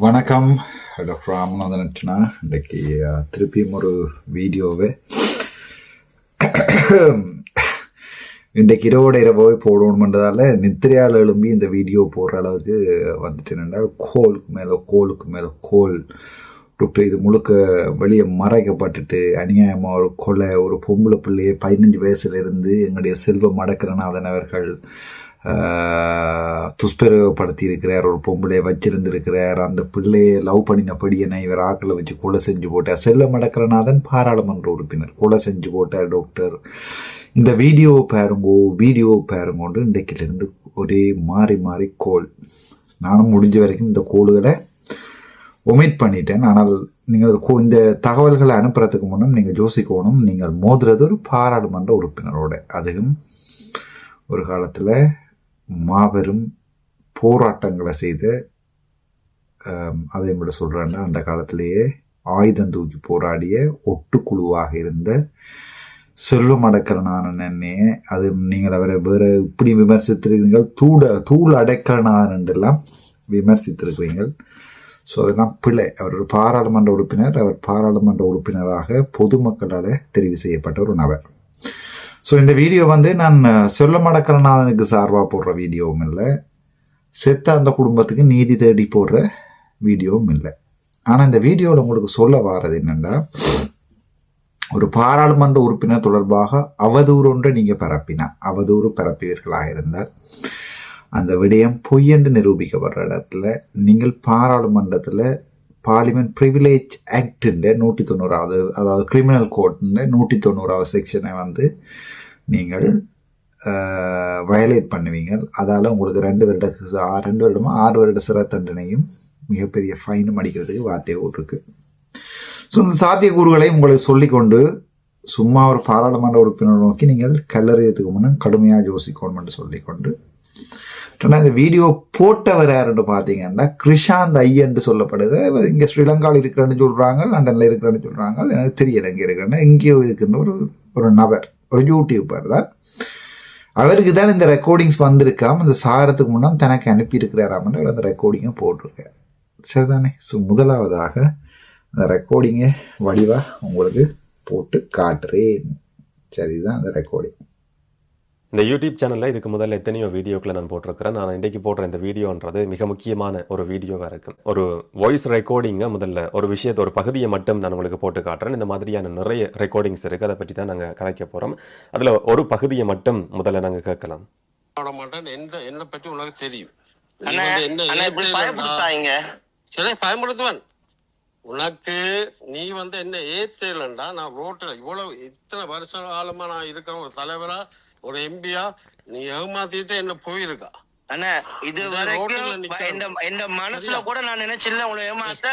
வணக்கம் டாக்டர் ராமநாதன் அர்ச்சனா. இன்றைக்கு திருப்பியும் ஒரு வீடியோவை. இன்றைக்கு இரவோட இரவாகவே போடணுமென்றதால நித்திரையால் எழும்பி இந்த வீடியோ போடுற அளவுக்கு வந்துட்டு என்றால் கோலுக்கு மேலே கோலுக்கு மேலே கோல் விட்டு இது முழுக்க வெளியே மறைக்கப்பட்டுட்டு அநியாயமாக ஒரு கொலை ஒரு பொம்பளை பிள்ளையை பதினஞ்சு வயசுலேருந்து எங்களுடைய செல்வம் மடக்கிறநாதன் அவர்கள் துஷ்பிரயோகப்படுத்தியிருக்கிறார் ஒரு பொம்பளையை வச்சிருந்திருக்கிறார் அந்த பிள்ளையை லவ் பண்ணின படியனை இவர் ஆக்களை வச்சு கொலை செஞ்சு போட்டார். செல்ல அடக்கிறநாதன் பாராளுமன்ற உறுப்பினர். கொலை செஞ்சு போட்டார் டாக்டர் இந்த வீடியோ பாருங்கோ வீடியோ பாருங்கோன்று இன்றைக்கிலிருந்து ஒரே மாறி மாறி கோல் நானும் முடிஞ்ச வரைக்கும் இந்த கோள்களை ஒமிட் பண்ணிட்டேன். ஆனால் நீங்கள் கோ- இந்த தகவல்களை அனுப்புறதுக்கு முன்னும் நீங்கள் யோசிக்கணும். நீங்கள் மோதுறது ஒரு பாராளுமன்ற உறுப்பினரோட. அதுவும் ஒரு காலத்தில் மாபெரும் போராட்டங்களை செய்த அதை விட சொல்கிறேன்னா அந்த காலத்திலேயே ஆயுதம் தூக்கி போராடிய ஒட்டுக்குழுவாக இருந்த செல்வம் அடக்கலனான என்னையே அது நீங்கள் அவரை வேறு இப்படி விமர்சித்திருக்கிறீர்கள் தூட தூள் அடைக்கலனான் எல்லாம் விமர்சித்திருக்கிறீர்கள். ஸோ அதெல்லாம் பிழை. அவர் ஒரு பாராளுமன்ற உறுப்பினர் அவர் பாராளுமன்ற உறுப்பினராக பொதுமக்களால் தெரிவு செய்யப்பட்ட ஒரு நபர். ஸோ இந்த வீடியோ வந்து நான் சொல்ல மடக்கிறனாதனுக்கு சார்பாக போடுற வீடியோவும் இல்லை. செத்த அந்த குடும்பத்துக்கு நீதி தேடி போடுற வீடியோவும் இல்லை. ஆனால் இந்த வீடியோவில் உங்களுக்கு சொல்ல வாரது என்னென்னா ஒரு பாராளுமன்ற உறுப்பினர் தொடர்பாக அவதூறு ஒன்றை நீங்கள் பரப்பினா அவதூறு பரப்பியவர்களாக இருந்தால் அந்த விடயம் பொய் என்று நிரூபிக்கப்படுற இடத்துல நீங்கள் பாராளுமன்றத்தில் பார்லிமெண்ட் ப்ரிவிலேஜ் ஆக்டுன்ற நூற்றி தொண்ணூறாவது அதாவது கிரிமினல் கோட்ன்ற நூற்றி தொண்ணூறாவது செக்ஷனை வந்து நீங்கள் வயலேட் பண்ணுவீங்க அதால் உங்களுக்கு ரெண்டு வருட ஆ- ரெண்டு வருடமா ஆறு வருட சிறை தண்டனையும் மிகப்பெரிய ஃபைனும் அடிக்கிறதுக்கு வார்த்தை இருக்குது ஸோ இந்த சாத்தியக்கூறுகளை உங்களுக்கு சொல்லிக்கொண்டு சும்மா ஒரு பாராளுமன்ற உறுப்பினர் நோக்கி நீங்கள் கல்லறியத்துக்கு முன்னே கடுமையாக யோசிக்கணும்னு சொல்லிக்கொண்டு ஆனால் இந்த வீடியோ போட்டவர் யாருன்னு பார்த்தீங்கன்னா கிருஷாந்த் ஐயன்னு சொல்லப்படுகிற இவர் இங்கே ஸ்ரீலங்காவில் இருக்கிறேன்னு சொல்கிறாங்க லண்டனில் இருக்கிறேன்னு சொல்கிறாங்க எனக்கு தெரியல எங்கே இருக்கிறேன்னு இங்கேயோ இருக்கின்ற ஒரு ஒரு நபர். ஒரு யூடியூபர் தான் அவருக்கு தான் இந்த ரெக்கார்டிங்ஸ் வந்திருக்காம இந்த சாரத்துக்கு முன்னாடி தனக்கு அனுப்பியிருக்கிறாராமன்னு அவர் அந்த ரெக்கார்டிங்கை போட்டிருக்கார். சரிதானே? ஸோ முதலாவதாக அந்த ரெக்கார்டிங்கை வடிவாக உங்களுக்கு போட்டு காட்டுறேன். சரிதான் அந்த ரெக்கார்டிங் இந்த யூடியூப் சேனலில் இதுக்கு முதல்ல எத்தனையோ வீடியோக்களை நான் போட்டிருக்கிறேன். நான் இன்றைக்கி போடுற இந்த வீடியோன்றது மிக முக்கியமான ஒரு வீடியோவாக இருக்கும் ஒரு வாய்ஸ் ரெக்கார்டிங்கை முதல்ல ஒரு விஷயத்தை ஒரு பகுதியை மட்டும் நான் உங்களுக்கு போட்டு காட்டுறேன். இந்த மாதிரியான நிறைய ரெக்கார்டிங்ஸ் இருக்குது அதை பற்றி தான் நாங்கள் கலைக்க போகிறோம் அதில் ஒரு பகுதியை மட்டும் முதல்ல நாங்கள் கேட்கலாம். மாட்டேன். எந்த என்ன பற்றி உனக்கு தெரியும். பயன்படுத்துவேன் உனக்கு நீ வந்து என்ன ஏத்தேலண்டா நான் ரோட்ல இவ்வளவு இத்தனை வருஷ காலமா நான் இருக்கிற ஒரு தலைவரா ஒரு எம்பியா நீ ஏமாத்திட்டு என்ன போயிருக்கா? அண்ணா இது வரைக்கும் இந்த மனசுல? கூட நான் நினைச்சில்ல உங்களை ஏமாத்த.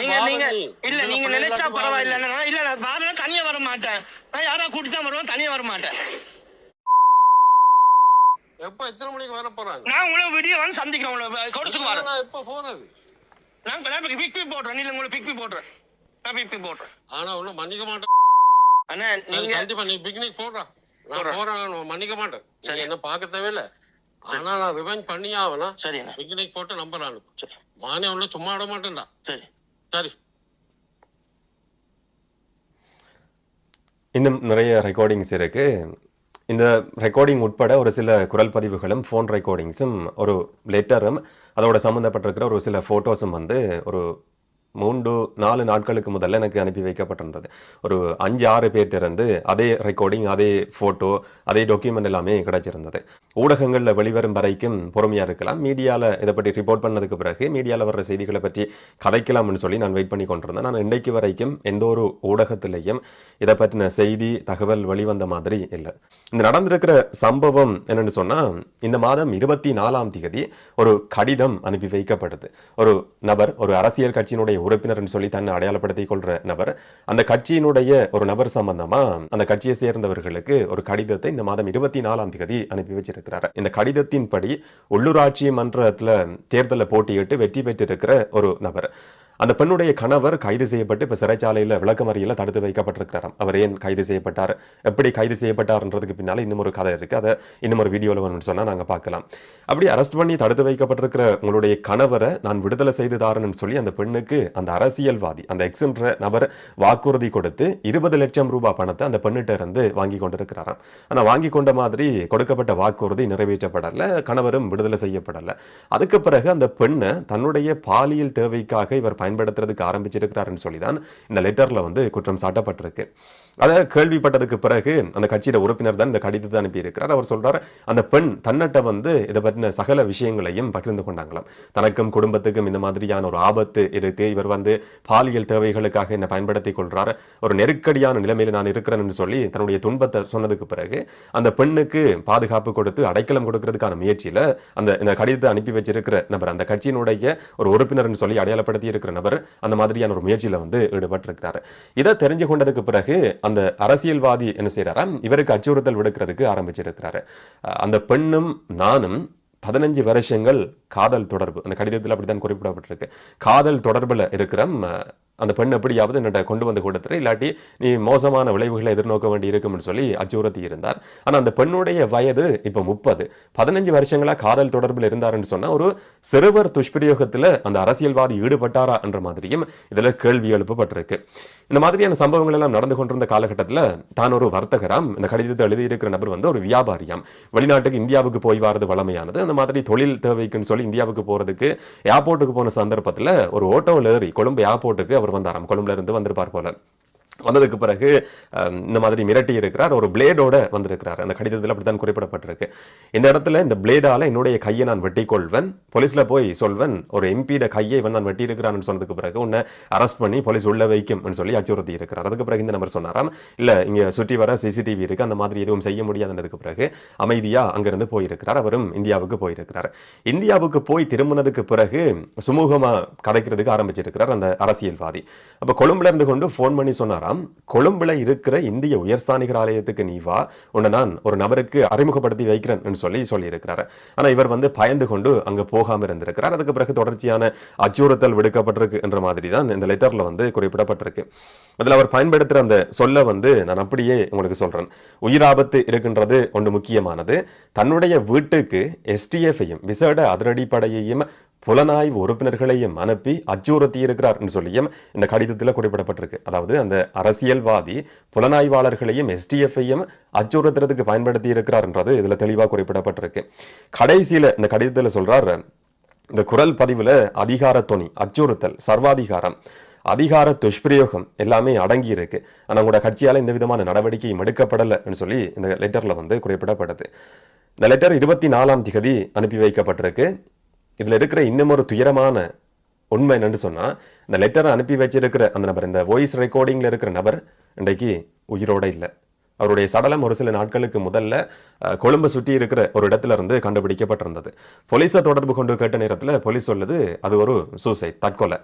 நீங்க நீங்க. இல்ல நீங்க நினைச்சா பரவாயில்ல. இல்ல நான் வரேன் தனியா வர மாட்டேன். நான் யாரா கூட்டி தான் வருவேன் தனியா வர மாட்டேன். எப்ப எத்தனை மணிக்கு வர போறாங்க? நான் உங்களை வீடியோ வந்து சந்திக்கிறேன் உங்களை கொடுத்துக்கு வரேன். நான் எப்ப போறது? நான் இப்ப நான் பிக் பி போடுறேன். நீங்க உங்களை பிக் பி போடுறேன். நான் பிக் பி போடுறேன். ஆனா ஒன்னும் மன்னிக்க மாட்டேன். அண்ணா நீங்க கண்டிப்பா நீ பிக்னிக் போடுறா. நான். போறேன் மன்னிக்க மாட்டேன். சரி. என்ன பார்க்க தேவையில்ல. ஆனா நான் ரிவெஞ்ச் பண்ணி ஆகனா சரி பிக்னிக் போட்டு நம்பர் அனுப்பு சரி. மானே ஒண்ணு சும்மா விட மாட்டேன்டா. சரி. சரி. இன்னும் நிறைய ரெக்கார்டிங்ஸ் இருக்கு. இந்த ரெக்கார்டிங் உட்பட ஒரு சில குரல் பதிவுகளும் ஃபோன் ரெக்கார்டிங்ஸும் ஒரு லெட்டரும் அதோட சம்மந்தப்பட்டிருக்கிற ஒரு சில ஃபோட்டோஸும் வந்து ஒரு மூன்று நாலு நாட்களுக்கு முதல்ல எனக்கு அனுப்பி வைக்கப்பட்டிருந்தது. ஒரு அஞ்சு ஆறு பேர்ட்ட இருந்து அதே ரெக்கார்டிங் அதே ஃபோட்டோ அதே டாக்குமெண்ட் எல்லாமே கிடைச்சிருந்தது. ஊடகங்களில் வெளிவரும் வரைக்கும் பொறுமையாக இருக்கலாம். மீடியாவில் இதை பற்றி ரிப்போர்ட் பண்ணதுக்கு பிறகு மீடியாவில் வர்ற செய்திகளை பற்றி கதைக்கலாம்னு சொல்லி நான் வெயிட் பண்ணி கொண்டிருந்தேன். நான் இன்றைக்கு வரைக்கும் எந்த ஒரு ஊடகத்திலையும் இதை பற்றின செய்தி தகவல் வெளிவந்த மாதிரி இல்லை. இந்த நடந்திருக்கிற சம்பவம் என்னென்னு சொன்னால் இந்த மாதம் இருபத்தி நாலாம் தேதி ஒரு கடிதம் அனுப்பி வைக்கப்படுது. ஒரு நபர் ஒரு அரசியல் கட்சியினுடைய உறுப்பினர்னு சொல்லி தன்னை அடையாளப்படுத்திக் கொள்ற நபர். அந்த கட்சியினுடைய ஒரு நபர் சம்பந்தமா அந்த கட்சியை சேர்ந்தவர்களுக்கு ஒரு கடிதத்தை இந்த மாதம் இருபத்தி நாலாம் தேதி அனுப்பி வச்சிருக்கிறார். இந்த கடிதத்தின்படி உள்ளூராட்சி மன்றத்துல தேர்தலில் போட்டியிட்டு வெற்றி பெற்றிருக்கிற ஒரு நபர். அந்த பெண்ணுடைய கணவர் கைது செய்யப்பட்டு இப்ப சிறைச்சாலையில விளக்கமறியல தடுத்து வைக்கப்பட்டிருக்கிறாராம். அவர் ஏன் கைது செய்யப்பட்டார்? எப்படி கைது செய்யப்பட்டார்ன்றதுக்கு பின்னால இன்னும் ஒரு கதை இருக்கு. அதை இன்னும் ஒரு வீடியோல வேணும்னு சொன்னா நாங்க பார்க்கலாம். அப்படி அரெஸ்ட் பண்ணி தடுத்து வைக்கப்பட்டிருக்கிற உங்களுடைய கணவரை நான் விடுதலை செய்து தாரேன்னு சொல்லி அந்த பெண்ணுக்கு அந்த அரசியல்வாதி அந்த எக்ஸ்ன்ற நபர் வாக்குறுதி கொடுத்து இருபது லட்சம் ரூபாய் பணத்தை அந்த பெண்ணிட்ட இருந்து வாங்கி கொண்டிருக்கிறாராம். ஆனா வாங்கி கொண்ட மாதிரி கொடுக்கப்பட்ட வாக்குறுதி நிறைவேற்றப்படல கணவரும் விடுதலை செய்யப்படல. அதுக்கு பிறகு அந்த பெண்ணை தன்னுடைய பாலியல் தேவைக்காக இவர் பயன்படுத்துறதுக்கு ஆரம்பிச்சிருக்கிறாருன்னு சொல்லி தான் இந்த லெட்டர்ல வந்து குற்றம் சாட்டப்பட்டிருக்கு. அதை கேள்விப்பட்டதுக்கு பிறகு அந்த கட்சியோட உறுப்பினர் தான் இந்த கடிதத்தை அனுப்பியிருக்கிறார். அவர் சொல்றாரு அந்த பெண் தன்னட்ட வந்து இதை பற்றின சகல விஷயங்களையும் பகிர்ந்து கொண்டாங்களாம். தனக்கும் குடும்பத்துக்கும் இந்த மாதிரியான ஒரு ஆபத்து இருக்கு. இவர் வந்து பாலியல் தேவைகளுக்காக என்னை பயன்படுத்திக் கொள்றார். ஒரு நெருக்கடியான நிலைமையில் நான் இருக்கிறேன்னு சொல்லி தன்னுடைய துன்பத்தை சொன்னதுக்கு பிறகு அந்த பெண்ணுக்கு பாதுகாப்பு கொடுத்து அடைக்கலம் கொடுக்கறதுக்கான முயற்சியில அந்த இந்த கடிதத்தை அனுப்பி வச்சிருக்கிற நபர் அந்த கட்சியினுடைய ஒரு உறுப்பினர்னு சொல்லி அடையாளப்படுத்தி இருக்கிற நபர் அந்த மாதிரியான ஒரு முயற்சியில வந்து ஈடுபட்டிருக்கிறாரு. இதை தெரிஞ்சு கொண்டதுக்கு பிறகு அந்த அரசியல்வாதி என்ன செய்கிறாரா இவருக்கு அச்சுறுத்தல் விடுக்கிறதுக்கு ஆரம்பிச்சிருக்கிறாரு. அஹ் அந்த பெண்ணும் நானும் பதினஞ்சு வருஷங்கள் காதல் தொடர்பு அந்த கடிதத்தில் அப்படித்தான் குறிப்பிடப்பட்டிருக்கு. காதல் தொடர்புல இருக்கிற அந்த பெண் எப்படியாவது என்னட்ட கொண்டு வந்து கொடுத்துரு. இல்லாட்டி நீ மோசமான விளைவுகளை எதிர்நோக்க வேண்டி இருக்கும்னு சொல்லி அச்சுறுத்தி இருந்தார். ஆனால் அந்த பெண்ணுடைய வயது இப்போ முப்பது. பதினஞ்சு வருஷங்களா காதல் தொடர்பில் இருந்தாருன்னு சொன்னா ஒரு சிறுவர் துஷ்பிரயோகத்துல அந்த அரசியல்வாதி ஈடுபட்டாரா என்ற மாதிரியும் இதுல கேள்வி எழுப்பப்பட்டிருக்கு. இந்த மாதிரியான சம்பவங்கள் எல்லாம் நடந்து கொண்டிருந்த காலகட்டத்துல தான் ஒரு வர்த்தகராம் இந்த கடிதத்தை எழுதியிருக்கிற நபர் வந்து ஒரு வியாபாரியாம். வெளிநாட்டுக்கு இந்தியாவுக்கு போய் வாரது வளமையானது அந்த மாதிரி தொழில் தேவைக்குன்னு சொல்லி இந்தியாவுக்கு போறதுக்கு ஏர்போர்ட்டுக்கு போன சந்தர்ப்பத்துல ஒரு ஓட்டோவில் ஏறி கொழும்பு ஏர்போர்ட்டுக்கு அவர் வந்தாராம். கொழும்புல இருந்து வந்திருப்பார் போல. வந்ததுக்கு பிறகு இந்த மாதிரி மிரட்டி இருக்கிறார். ஒரு பிளேடோட வந்திருக்கிறார். அந்த கடிதத்தில் அப்படித்தான் குறிப்பிடப்பட்டிருக்கு. இந்த இடத்துல இந்த பிளேடால என்னுடைய கையை நான் வெட்டி கொள்வேன் போலீஸ்ல போய் சொல்வேன் ஒரு எம்பியோட கையை இவன் நான் வெட்டி இருக்கிறான்னு சொன்னதுக்கு பிறகு உன்னை அரெஸ்ட் பண்ணி போலீஸ் உள்ள வைக்கும் சொல்லி அச்சுறுத்தி இருக்கிறார். அதுக்கு பிறகு இந்த நம்பர் சொன்னாராம் இல்ல இங்க சுற்றி வர சிசிடிவி இருக்கு. அந்த மாதிரி எதுவும் செய்ய முடியாதுன்றதுக்கு பிறகு அமைதியா அங்கிருந்து போயிருக்கிறார். அவரும் இந்தியாவுக்கு போயிருக்கிறார். இந்தியாவுக்கு போய் திரும்பினதுக்கு பிறகு சுமூகமா கதைக்கிறதுக்கு ஆரம்பிச்சிருக்கிறார் அந்த அரசியல்வாதி. அப்போ கொழும்புல இருந்து கொண்டு ஃபோன் பண்ணி சொன்னாராம் கொழும்புல இருக்கிற இந்திய உயர்சானிகர் ஆலயத்துக்கு நீ வா. உன்னை நான் ஒரு நபருக்கு அறிமுகப்படுத்தி வைக்கிறேன் சொல்லி சொல்லி ஆனால் இவர் வந்து பயந்து கொண்டு அங்க போகாமல் இருந்திருக்கிறார். அதுக்கு பிறகு தொடர்ச்சியான அச்சுறுத்தல் விடுக்கப்பட்டிருக்கு என்ற மாதிரி தான் இந்த லெட்டர்ல வந்து குறிப்பிடப்பட்டிருக்கு. அதுல அவர் பயன்படுத்துற அந்த சொல்ல வந்து நான் அப்படியே உங்களுக்கு சொல்றேன். உயிராபத்து இருக்கின்றது ஒன்று முக்கியமானது. தன்னுடைய வீட்டுக்கு எஸ்டிஎஃப்ஐயும் விசேட அதிரடிப்படையையும் புலனாய்வு உறுப்பினர்களையும் அனுப்பி அச்சுறுத்தி இருக்கிறார் என்று சொல்லியும் இந்த கடிதத்தில் குறிப்பிடப்பட்டிருக்கு. அதாவது அந்த அரசியல்வாதி புலனாய்வாளர்களையும் எஸ்டிஎஃப்ஐயும் அச்சுறுத்துறதுக்கு பயன்படுத்தி இருக்கிறார்ன்றது இதில் தெளிவாக குறிப்பிடப்பட்டிருக்கு. கடைசியில் இந்த கடிதத்தில் சொல்கிறார் இந்த குரல் பதிவுல அதிகார துணி அச்சுறுத்தல் சர்வாதிகாரம் அதிகார துஷ்பிரயோகம் எல்லாமே அடங்கி இருக்கு ஆனால் உங்களோட கட்சியால் இந்த விதமான நடவடிக்கையும் எடுக்கப்படலைன்னு சொல்லி இந்த லெட்டர்ல வந்து குறிப்பிடப்படுது. இந்த லெட்டர் இருபத்தி நாலாம் திகதி அனுப்பி வைக்கப்பட்டிருக்கு. இதில் இருக்கிற இன்னும் ஒரு துயரமான உண்மை என்னன்னு சொன்னால் இந்த லெட்டரை அனுப்பி வச்சிருக்கிற அந்த நபர் இந்த வாய்ஸ் ரெக்கார்டிங்கில் இருக்கிற நபர் இன்றைக்கு உயிரோட இல்லை. அவருடைய சடலம் ஒரு சில நாட்களுக்கு முதல்ல கொழும்பை சுற்றி இருக்கிற ஒரு இடத்துல இருந்து கண்டுபிடிக்கப்பட்டிருந்தது. போலீஸை தொடர்பு கொண்டு கேட்ட நேரத்துல போலீஸ் சொல்லுது அது ஒரு சூசைட் தற்கொலை.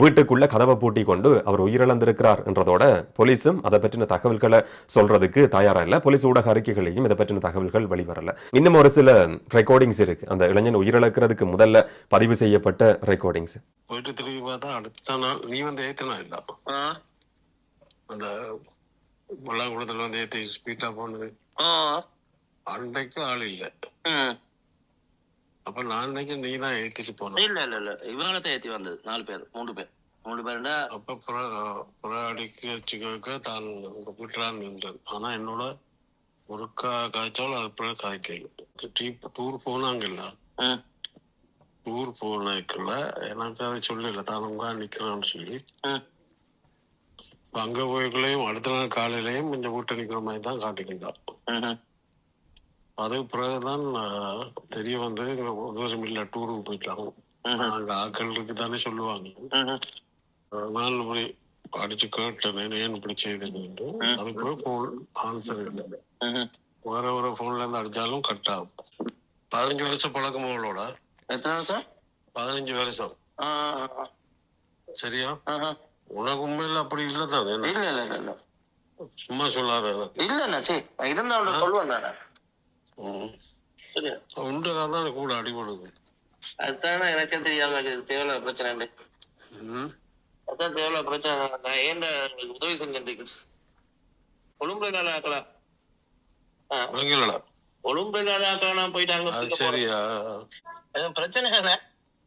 வீட்டுக்குள்ள கதவை பூட்டி கொண்டு அவர் உயிரிழந்திருக்கிறார் என்றதோட போலீஸும் அதை பற்றின தகவல்களை சொல்றதுக்கு தயாரா இல்ல. போலீஸ் ஊடக அறிக்கைகளையும் இதை பற்றின தகவல்கள் வெளிவரல. இன்னும் ஒரு சில ரெக்கார்டிங்ஸ் இருக்கு. அந்த இளைஞன் உயிரிழக்கிறதுக்கு முதல்ல பதிவு செய்யப்பட்ட ரெக்கார்டிங்ஸ் போயிட்டு திரும்பி பார்த்தா அடுத்த நாள் நீ வந்து ஏத்தனா இல்ல. ஆ? பல்லாங்குளத்துல வந்து ஏத்தி ஸ்பீட்டா போனது. ஆ. அன்னைக்கு ஆள் இல்ல. அப்ப நான் அன்னைக்கு நீ தான் ஏத்திட்டு போன இல்ல இல்ல இல்ல. இவங்கள தான் ஏத்தி வந்தது. நாலு பேர் மூணு பேர். மூணு பேருண்டா அப்ப புற புற அடிக்க வச்சுக்க தான் உங்க வீட்டுலான் நின்றேன் ஆனா என்னோட ஒருக்கா காய்ச்சாலும் அது பிறகு காய்க்கல. டீ டூர் போனாங்கல்ல. டூர் போனதுக்குள்ள எனக்கு அதை சொல்லல. தான் உங்க நிக்கிறேன்னு சொல்லி அங்க போய்க்குள்ளேயும் அடுத்த நாள் காலையிலயும் கொஞ்சம் வீட்டை நிக்கிற மாதிரி தான் காட்டிக்கிட்டான். அதுக்கு பிறகுதான் தெரிய வந்து தூரம் இல்ல டூருக்கு போயிட்டாங்க. அங்க ஆட்கள் இருக்குதானே சொல்லுவாங்க. நான் இப்படி அடிச்சு கேட்டேன் ஏன் இப்படி செய்தேன்னு அதுக்கு பிறகு போன் ஆன்சர் இல்லை. வேற வேற போன்ல இருந்து அடிச்சாலும் கட் ஆகும். பதினஞ்சு வருஷம் பழக்கம் அவளோட. எத்தனை வருஷம் பதினஞ்சு வருஷம். சரியா. உனக்கு உண்மையில அப்படி இல்ல தானே இல்ல இல்ல இல்ல இல்ல. சும்மா சொல்லாத. இல்ல அண்ணா சரி இருந்தா அவனை சொல்லுவேன் நானு ம். சரியா உண்டு தான் கூட அடிபடுது. அதுதானே எனக்கே தெரியாம இருக்குது. தேவையில்ல பிரச்சனை. அதான் தேவையில்ல பிரச்சனை. நான் உங்களுக்கு உதவி செஞ்சுட்டு கொழும்புல இல்லாத ஆக்கலாம் கொழும்புல இல்லாத ஆக்கலாம் போயிட்டாங்க சரியா? பிரச்சனை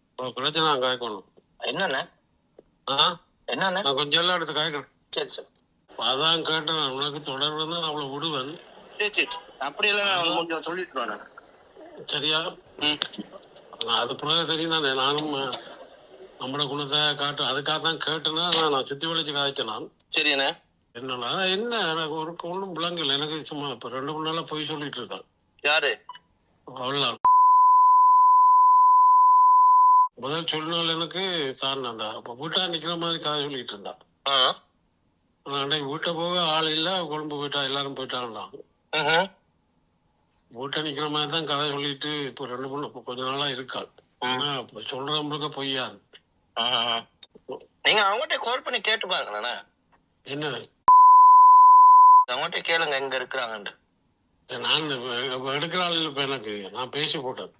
இப்போ பிரச்சனை காய்க்கணும் என்னண்ணே நான் கொஞ்சம் எல்லாம் எடுத்து காய்க்கிறேன். சரி சரி. அதான் கேட்டேன். நான் உனக்கு தொடர்பு நான் அவளை விடுவேன். சரி சரி அப்படியெல்லாம் நான் கொஞ்சம் சொல்லிட்டு வரேன் சரியா? நான் அது பிறகு தெரியும் தானே நானும் அஹ், நம்மட குணத்தை காட்டு அதுக்காக தான் கேட்டேன்னா நான் நான் சுத்தி வளைச்சு காய்ச்சேன் நான். சரிண்ணே. என்னடா அதான் என்ன? எனக்கு ஒரு ஒன்றும் விளங்கல. எனக்கு சும்மா இப்ப ரெண்டு மூணு நாளா போய் சொல்லிட்டு இருக்கான். யாரு? அவ்வளவுதான் சொன்னால் எனக்கு. சார் அந்த அப்ப வீட்டா நிக்கிற மாதிரி கதை சொல்லிட்டு இருந்தா. ஆ. ஆனா அன்னைக்கு வீட்டை போக ஆள் இல்ல கொழும்பு போயிட்டா எல்லாரும் போயிட்டாங்களாம். வீட்டை நிக்கிற மாதிரி தான் கதை சொல்லிட்டு இப்போ ரெண்டு மூணு கொஞ்ச நாளா இருக்காள். ஆனா இப்ப சொல்றவங்களுக்கு பொய்யா. நீங்க அவங்ககிட்ட கால் பண்ணி கேட்டு பாருங்களேண்ணே என்ன அவங்ககிட்ட கேளுங்க எங்க இருக்கிறாங்கன்ட்டு. நான் எடுக்கிற ஆள் இப்ப எனக்கு. நான் பேசி போட்டேன்.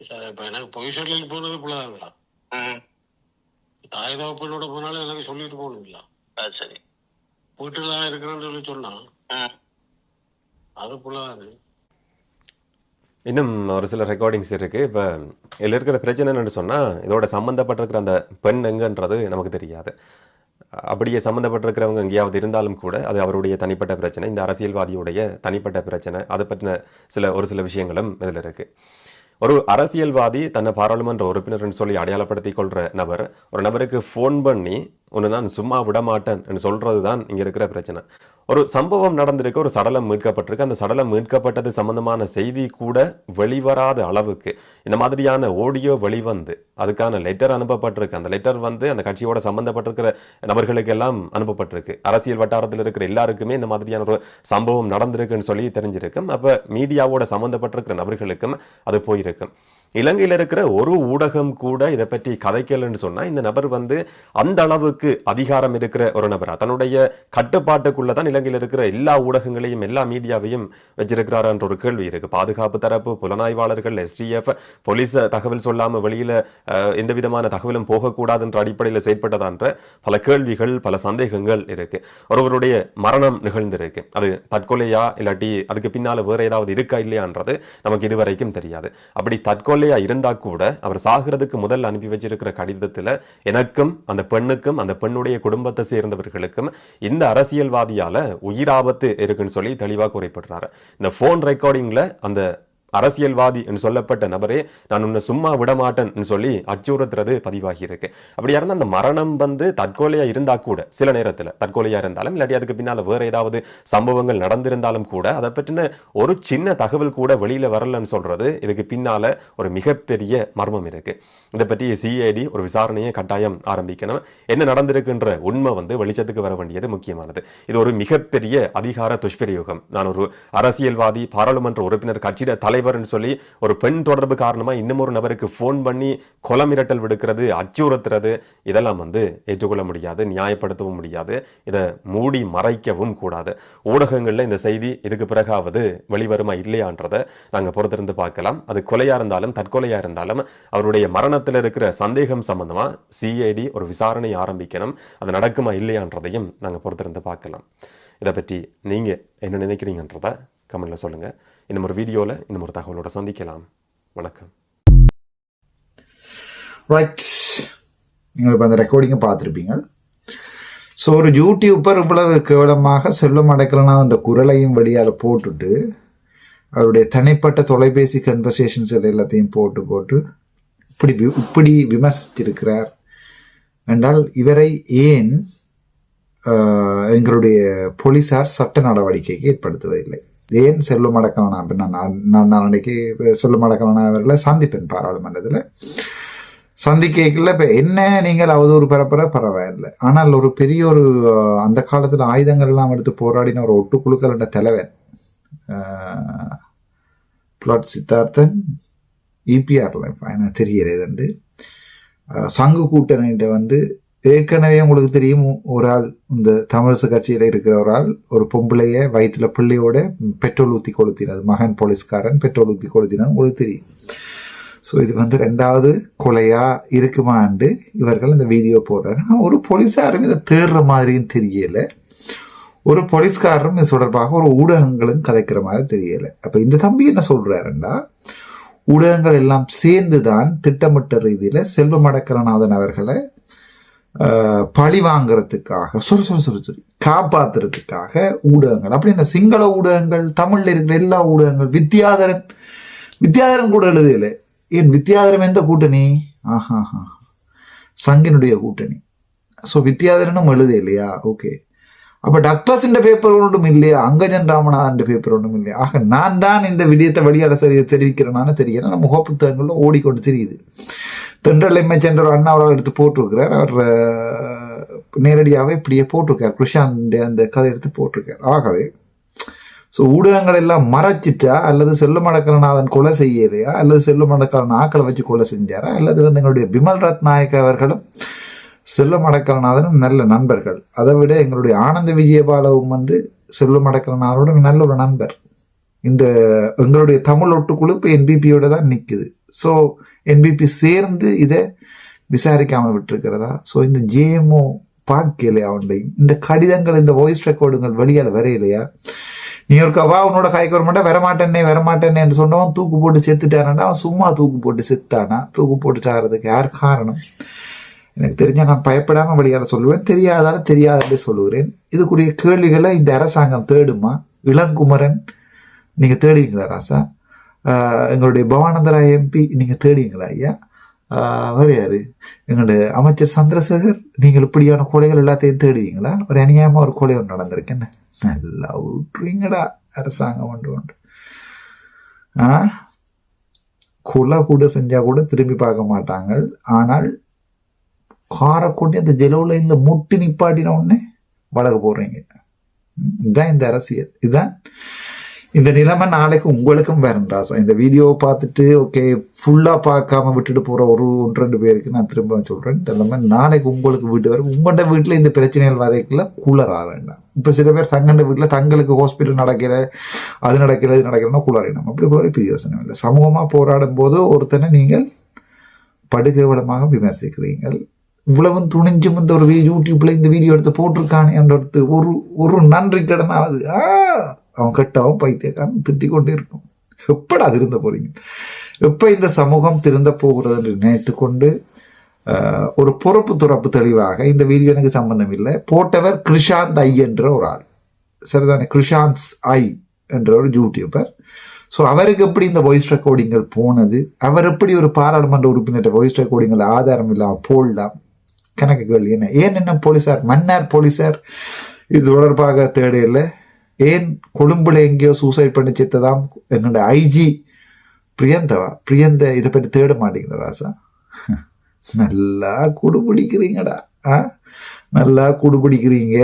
சரி, இப்ப எனக்கு பொய் சொல்லி போனது பிள்ளைதாங்களா ம் தாய் தகப்பனோட போனாலும் எனக்கு சொல்லிட்டு போகணுங்களா சரி. வீட்டுல இருக்கிறேன்னு சொல்லி சொன்னா? அது புள்ளாது இன்னும் ஒரு சில ரெக்கார்டிங்ஸ் இருக்கு. இப்போ இதில் இருக்கிற பிரச்சனை என்னன்னு சொன்னால் இதோட சம்மந்தப்பட்டிருக்கிற அந்த பெண் எங்கன்றது நமக்கு தெரியாது. அப்படியே சம்மந்தப்பட்டிருக்கிறவங்க எங்கேயாவது இருந்தாலும் கூட அது அவருடைய தனிப்பட்ட பிரச்சனை. இந்த அரசியல்வாதியுடைய தனிப்பட்ட பிரச்சனை. அதை பற்றின சில ஒரு சில விஷயங்களும் இதில் இருக்கு. ஒரு அரசியல்வாதி தன்னை பாராளுமன்ற உறுப்பினர்னு சொல்லி அடையாளப்படுத்திக் கொள்கிற நபர் ஒரு நபருக்கு ஃபோன் பண்ணி ஒன்று நான் சும்மா விட மாட்டேன் சொல்றது தான் இங்க இருக்கிற பிரச்சனை. ஒரு சம்பவம் நடந்திருக்கு ஒரு சடலம் மீட்கப்பட்டிருக்கு. அந்த சடலம் மீட்கப்பட்டது சம்பந்தமான செய்தி கூட வெளிவராத அளவுக்கு இந்த மாதிரியான ஆடியோ வெளிவந்து அதுக்கான லெட்டர் அனுப்பப்பட்டிருக்கு. அந்த லெட்டர் வந்து அந்த கட்சியோட சம்மந்தப்பட்டிருக்கிற நபர்களுக்கு எல்லாம் அனுப்பப்பட்டிருக்கு. அரசியல் வட்டாரத்தில் இருக்கிற எல்லாருக்குமே இந்த மாதிரியான ஒரு சம்பவம் நடந்திருக்குன்னு சொல்லி தெரிஞ்சிருக்கும். அப்போ மீடியாவோட சம்மந்தப்பட்டிருக்கிற நபர்களுக்கும் அது போயிருக்கும் இலங்கையில் இருக்கிற ஒரு ஊடகம் கூட இதை பற்றி கதைக்கலன்னு சொன்னா இந்த நபர் வந்து அந்த அளவுக்கு அதிகாரம் இருக்கிற ஒரு நபரா? தன்னுடைய கட்டுப்பாட்டுக்குள்ளே தான் இலங்கையில் இருக்கிற எல்லா ஊடகங்களையும் எல்லா மீடியாவையும் வச்சிருக்கிறாருன்ற ஒரு கேள்வி இருக்கு. பாதுகாப்பு தரப்பு புலனாய்வாளர்கள் எஸ்டிஎஃப் போலீஸ் தகவல் சொல்லாமல் வெளியில எந்த விதமான தகவலும் போகக்கூடாதுன்ற அடிப்படையில் செயற்பட்டதான்ற பல கேள்விகள் பல சந்தேகங்கள் இருக்கு. ஒருவருடைய மரணம் நிகழ்ந்திருக்கு. அது தற்கொலையா இல்லாட்டி அதுக்கு பின்னால வேற ஏதாவது இருக்கா இல்லையான்றது நமக்கு இதுவரைக்கும் தெரியாது. அப்படி தற்கொலை தற்கொலையா இருந்தா கூட அவர் சாகிறதுக்கு முதல் அனுப்பி வச்சிருக்கிற கடிதத்துல எனக்கும் அந்த பெண்ணுக்கும் அந்த பெண்ணுடைய குடும்பத்தை சேர்ந்தவர்களுக்கும் இந்த அரசியல்வாதியால உயிராபத்து இருக்குன்னு சொல்லி தெளிவா குறிப்பிடுறாரு இந்த போன் ரெக்கார்டிங்ல அந்த அரசியல்வாதி என்று சொல்லப்பட்ட நபரே நான் உன்னை சும்மா விடமாட்டேன் சொல்லி அச்சுறுத்துறது பதிவாகி இருக்கு அப்படியா இருந்தால் அந்த மரணம் வந்து தற்கொலையா இருந்தா கூட சில நேரத்தில் தற்கொலையா இருந்தாலும் இல்லாட்டி அதுக்கு பின்னால வேற ஏதாவது சம்பவங்கள் நடந்திருந்தாலும் கூட அதை பற்றின ஒரு சின்ன தகவல் கூட வெளியில வரலன்னு சொல்றது இதுக்கு பின்னால ஒரு மிகப்பெரிய மர்மம் இருக்கு. இதை பற்றி சிஐடி ஒரு விசாரணையை கட்டாயம் ஆரம்பிக்கணும். என்ன நடந்திருக்குன்ற உண்மை வந்து வெளிச்சத்துக்கு வர வேண்டியது முக்கியமானது. இது ஒரு மிகப்பெரிய அதிகார துஷ்பிரயோகம். நான் ஒரு அரசியல்வாதி பாராளுமன்ற உறுப்பினர் கட்சியிட தலை தலைவர்னு சொல்லி ஒரு பெண் தொடர்பு காரணமா இன்னும் ஒரு நபருக்கு ஃபோன் பண்ணி கொலை மிரட்டல் விடுக்கிறது அச்சுறுத்துறது இதெல்லாம் வந்து ஏற்றுக்கொள்ள முடியாது நியாயப்படுத்தவும் முடியாது. இதை மூடி மறைக்கவும் கூடாது. ஊடகங்கள்ல இந்த செய்தி இதுக்கு பிறகாவது வெளிவருமா இல்லையான்றதை நாங்க பொறுத்திருந்து பார்க்கலாம். அது கொலையா இருந்தாலும் தற்கொலையா இருந்தாலும் அவருடைய மரணத்தில் இருக்கிற சந்தேகம் சம்பந்தமா சிஐடி ஒரு விசாரணை ஆரம்பிக்கணும். அது நடக்குமா இல்லையான்றதையும் நாங்க பொறுத்திருந்து பார்க்கலாம். இதை பற்றி நீங்க என்ன நினைக்கிறீங்கன்றத கமெண்டில் சொல்லுங்க. இன்னும் ஒரு வீடியோவில் இன்னும் ஒரு தகவலோட சந்திக்கலாம். வணக்கம். ரைட் நீங்கள் இப்போ அந்த ரெக்கார்டிங்கை பார்த்துருப்பீங்க. ஸோ ஒரு யூடியூப்பர் இவ்வளவு கேவலமாக செல்லும் அடைக்கலனா அந்த குரலையும் வெளியால் போட்டுட்டு அவருடைய தனிப்பட்ட தொலைபேசி கன்வர்சேஷன்ஸ் எல்லாத்தையும் போட்டு போட்டு இப்படி வி- இப்படி விமர்சித்திருக்கிறார். என்றால் இவரை ஏன் எங்களுடைய போலீஸார் சட்ட நடவடிக்கைக்கு ஏற்படுத்துவதில்லை? ஏன் செல்லும் அடக்கவனா அப்படின்னா நான் நான் நான் நாளைக்கு செல்லும் அடக்கவனா அவர்களை சந்திப்பேன் பாராளுமன்றத்தில். சந்திக்கல இப்போ என்ன நீங்கள் அவதூறு பரப்புற பரவாயில்லை. ஆனால் ஒரு பெரிய ஒரு அந்த காலத்தில் ஆயுதங்கள்லாம் எடுத்து போராடின ஒரு ஒட்டுக்குழுக்கள் என்ற தலைவன் பிளாட் சித்தார்த்தன் இபிஆரில் எனக்கு தெரியல இது வந்து சங்கு கூட்டணிகிட்ட வந்து ஏற்கனவே உங்களுக்கு தெரியும் ஒரு ஆள் இந்த தமிழிசு கட்சியில் இருக்கிற ஒரு ஆள் ஒரு பொம்பளைய வயிற்றுல பிள்ளையோட பெட்ரோல் ஊற்றி கொளுத்தினது மகன் போலீஸ்காரன் பெட்ரோல் ஊற்றி கொளுத்தினது உங்களுக்கு தெரியும். ஸோ இது வந்து ரெண்டாவது கொலையாக இருக்குமாண்டு இவர்கள் இந்த வீடியோ போடுறாங்க. ஒரு போலீஸாரும் இதை தேடுற மாதிரியும் தெரியலை. ஒரு போலீஸ்காரரும் இது தொடர்பாக ஒரு ஊடகங்களும் கதைக்கிற மாதிரி தெரியலை. அப்போ இந்த தம்பி என்ன சொல்கிறாருண்டா ஊடகங்கள் எல்லாம் சேர்ந்து தான் திட்டமிட்ட ரீதியில் செல்வமடக்கரநாதன் அவர்களை பழி வாங்குறதுக்காக சொறு சொறு சொறு சொறி காப்பாத்துறதுக்காக ஊடகங்கள். அப்படி என்ன சிங்கள ஊடகங்கள் தமிழில் இருக்கிற எல்லா ஊடகங்கள் வித்யாதரன் வித்யாதரன் கூட எழுதல ஏன் வித்யாதரன் எந்த கூட்டணி? ஆஹா ஹா சங்கினுடைய கூட்டணி. ஸோ வித்யாதரனும் எழுதி இல்லையா? ஓகே அப்போ டாக்டர்ஸின் பேப்பர் ஒன்றும் இல்லையா? அங்கஜன் ராமநாதன் பேப்பர் ஒன்றும் இல்லையா? ஆக நான் தான் இந்த விடயத்தை வெளியாட சரி தெரிவிக்கிறேனான்னு தெரியல நம்ம முகப்புத்தகங்களும் ஓடிக்கொண்டு தெரியுது. தென்றல் எம்எச் என்ற ஒரு அண்ணா அவரால் எடுத்து போட்டிருக்கிறார். அவர் நேரடியாகவே இப்படியே போட்டிருக்கார் குஷாந்த் அந்த கதை எடுத்து போட்டிருக்கார் ஆகவே ஸோ ஊடகங்கள் எல்லாம் மறைச்சிட்டா அல்லது செல்லுமடக்கலநாதன் கொலை செய்யலையா அல்லது செல்லுமடக்கலன் ஆக்களை வச்சு கொலை செஞ்சாரா அல்லது வந்து எங்களுடைய பிமல் ரத்நாயக் அவர்களும் செல்லுமடக்கலநாதனும் நல்ல நண்பர்கள். அதை விட எங்களுடைய ஆனந்த விஜயபாலவும் வந்து செல்லுமடக்கலநாதனோட நல்ல ஒரு நண்பர். இந்த எங்களுடைய தமிழ் ஒட்டுக்குழு இப்போ என்பிபியோட தான் நிற்குது ஸோ என்பிபி சேர்ந்து இதை விசாரிக்காமல் விட்டுருக்கிறதா? ஸோ இந்த ஜேஎம்ஓ பார்க்கலையா அவன்டையும் இந்த கடிதங்கள் இந்த வாய்ஸ் ரெக்கார்டுங்கள் வெளியால் வரையிலையா? நீ ஒரு வா உன்னோட காய்க்கு வர வரமாட்டேன்னே வரமாட்டேன்னே சொன்னவன் தூக்கு போட்டு செத்துட்டானா அவன் சும்மா தூக்கு போட்டு செத்தானா? தூக்கு போட்டு சாகிறதுக்கு யார் காரணம்? எனக்கு தெரிஞ்ச நான் பயப்படாமல் வழியால் சொல்லுவேன். தெரியாதால தெரியாதே சொல்லுகிறேன். இதுக்குரிய கேள்விகளை இந்த அரசாங்கம் தேடுமா? இளங்குமரன் நீங்கள் தேடுவீங்களா ராசா? எங்களுடைய பவானந்தரா எம்பி நீங்கள் தேடுவீங்களா ஐயா? வேறு யாரு? எங்களுடைய அமைச்சர் சந்திரசேகர் நீங்கள் இப்படியான கொலைகள் எல்லாத்தையும் தேடுவீங்களா? ஒரு அநியாயமாக ஒரு கொலை ஒன்று நடந்திருக்கு என்ன? நல்லா விட்டுறீங்கடா அரசாங்கம் ஒன்று ஒன்று. ஆ? கொலை கூட செஞ்சால் கூட திரும்பி பார்க்க மாட்டாங்க ஆனால் காரை கொண்டு அந்த ஜெலோ லைனில் முட்டி நிப்பாட்டின உடனே வழக்கு போடுறீங்க. இதுதான் இந்த அரசியல். இதுதான் இந்த நிலைமை நாளைக்கு உங்களுக்கும் வேறும் ராசா. இந்த வீடியோவை பார்த்துட்டு ஓகே ஃபுல்லாக பார்க்காம விட்டுட்டு போகிற ஒரு ஒன்று ரெண்டு பேருக்கு நான் திரும்ப சொல்கிறேன் இந்த நிலைமை நாளைக்கு உங்களுக்கு வீட்டு வரும். உங்கள்கிட்ட வீட்டில் இந்த பிரச்சனைகள் வரைக்குள்ள கூலராக வேண்டாம். இப்போ சில பேர் தங்கண்ட வீட்டில் தங்களுக்கு ஹாஸ்பிட்டல் நடக்கிற அது நடக்கிற இது நடக்கிறன்னா குளறினோம் அப்படி குளறி பிரயோசனம் இல்லை. சமூகமாக போராடும் போது ஒருத்தனை நீங்கள் படுகேவலமாக விமர்சிக்கிறீங்கள் இவ்வளவும் துணிஞ்சும் இந்த ஒரு வீ- இந்த வீடியோ எடுத்து போட்டிருக்கானே என்ற ஒரு ஒரு நன்றி கடனாவது. ஆ! அவன் கெட்டவன் பைத்தியக்காரன் திட்டிக் கொண்டே இருக்கும் எப்படா திருந்த போறீங்க எப்போ இந்த சமூகம் திருந்த போகிறது என்று நினைத்து கொண்டு ஒரு பொறுப்பு துறப்பு தெளிவாக இந்த வீடியோ எனக்கு சம்பந்தம் இல்லை போட்டவர் கிருஷாந்த் ஐ என்ற ஒரு ஆள் சரிதானே கிருஷாந்த் ஐ என்ற ஒரு யூடியூபர் ஸோ அவருக்கு எப்படி இந்த வாய்ஸ் ரெக்கார்டிங்கள் போனது அவர் எப்படி ஒரு பாராளுமன்ற உறுப்பினர் வாய்ஸ் ரெக்கார்டிங்கள் ஆதாரம் இல்லாமல் போடலாம் கணக்கு கேள்வி என்ன ஏன் என்ன போலீஸார் மன்னார் போலீஸார் இது தொடர்பாக தேடையில்லை ஏன் கொழும்புல எங்கேயோ சூசைட் பண்ணி செத்ததாம் என்னோட ஐஜி பிரியந்தவா பிரியந்த இதை பற்றி தேட மாட்டேங்கிற ராசா நல்லா குடுபிடிக்கிறீங்கடா ஆ நல்லா குடுபிடிக்கிறீங்க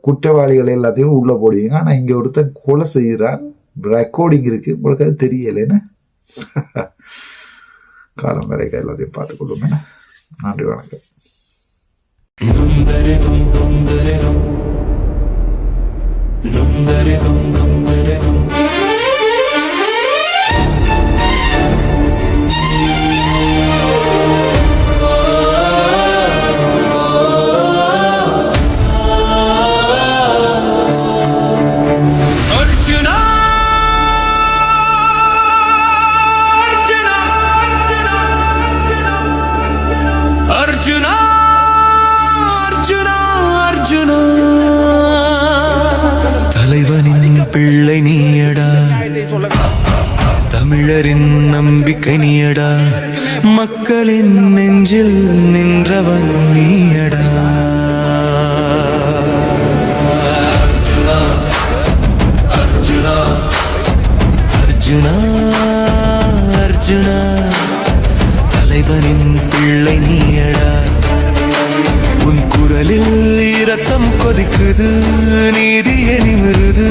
குற்றவாளிகள் எல்லாத்தையும் உள்ளே போடுவீங்க ஆனால் இங்கே ஒருத்தன் கொலை செய்கிறான் ரெக்கார்டிங் இருக்குது உங்களுக்கு அது தெரியலைன்னு காலம் வரைக்கும் எல்லாத்தையும் பார்த்துக்கொள்ளுமே நன்றி வணக்கம் அர்ஜுனா தமிழரின் நம்பிக்கை நீயடா. மக்களின் நெஞ்சில் நின்றவன் நீயடா. அர்ஜுனா அர்ஜுனா தலைவனின் பிள்ளை நீயடா. உன் குரலில் இரத்தம் கொதிக்குது நீதிய நிமிருது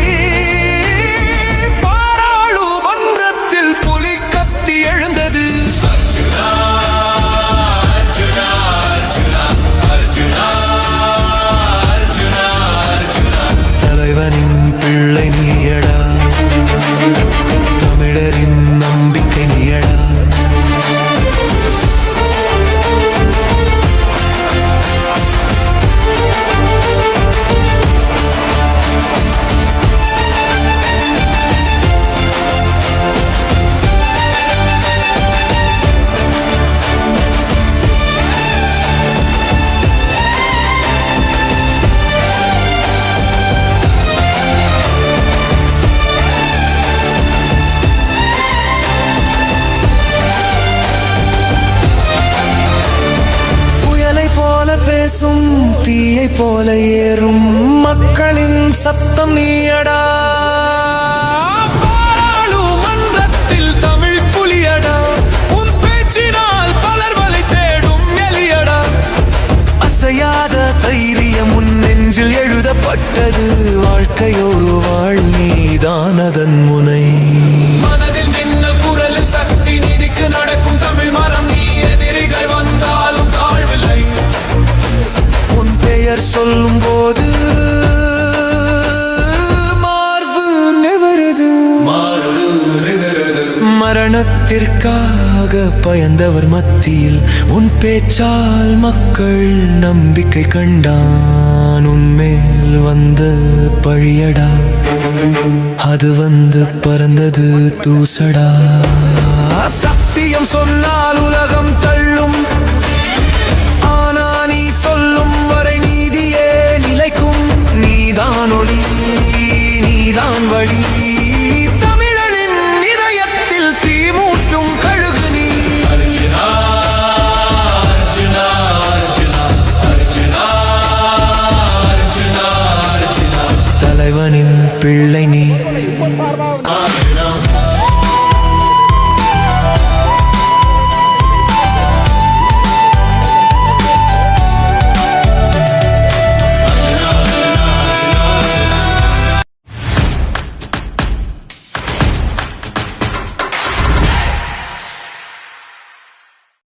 போல ஏறும் மக்களின் சத்தம் நீயடா. பாராளுமன்றத்தில் தமிழ் புலியடா. உன் பேச்சினால் பலர் வலை தேடும் எலியடா. அசையாத தைரியம் உன் நெஞ்சில் எழுதப்பட்டது. வாழ்க்கையொரு வாழ் நீதான் அதன் முனை. நாட்டிற்காக பயந்தவர் மத்தியில் உன் பேச்சால் மக்கள் நம்பிக்கை கண்டான். உன்மேல் வந்த பழியடா. அது வந்து பறந்தது தூசடா. சத்தியம் சொன்னால் உலகம் தள்ளும்.